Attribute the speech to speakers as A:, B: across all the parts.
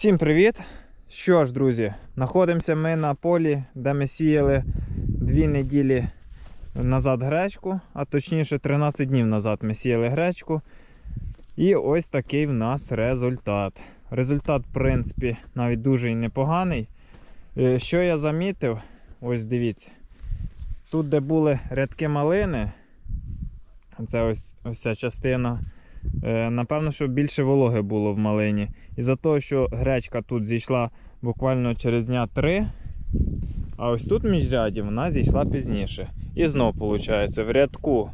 A: Всім привіт! Що ж, друзі, знаходимося ми на полі, де ми сіяли дві неділі назад гречку, а точніше 13 днів назад ми сіяли гречку. І ось такий в нас результат. Результат, в принципі, навіть дуже і непоганий. Е, Що я замітив, ось дивіться. Тут, де були рядки малини, це ось, ось ця частина. Е, Напевно, що більше вологи було в малині. І за того, що гречка тут зійшла буквально через дня 3, а ось тут міжряді вона зійшла пізніше. І знов виходить, в рядку.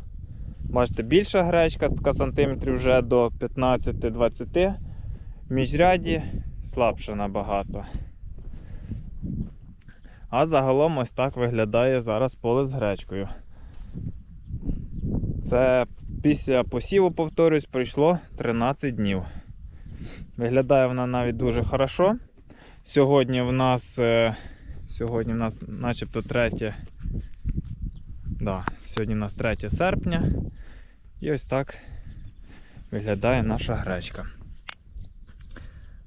A: Бачите, більша гречка, така сантиметрів вже до 15-20. В міжряді слабша набагато. А загалом ось так виглядає зараз поле з гречкою. Це після посіву, повторюсь, пройшло 13 днів. Виглядає вона навіть дуже хорошо. Сьогодні в нас, е, сьогодні в нас начебто 3, да, сьогодні в нас 3 серпня. І ось так виглядає наша гречка.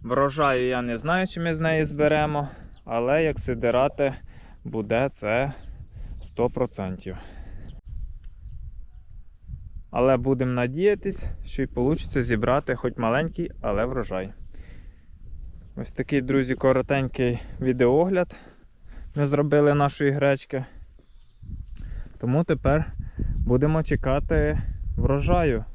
A: Врожаю я не знаю, чи ми з неї зберемо, але як сидирати буде це 100%. Але будемо надіятись, що й вийде зібрати хоч маленький, але врожай. Ось такий, друзі, коротенький відеоогляд ми зробили нашої гречки. Тому тепер будемо чекати врожаю.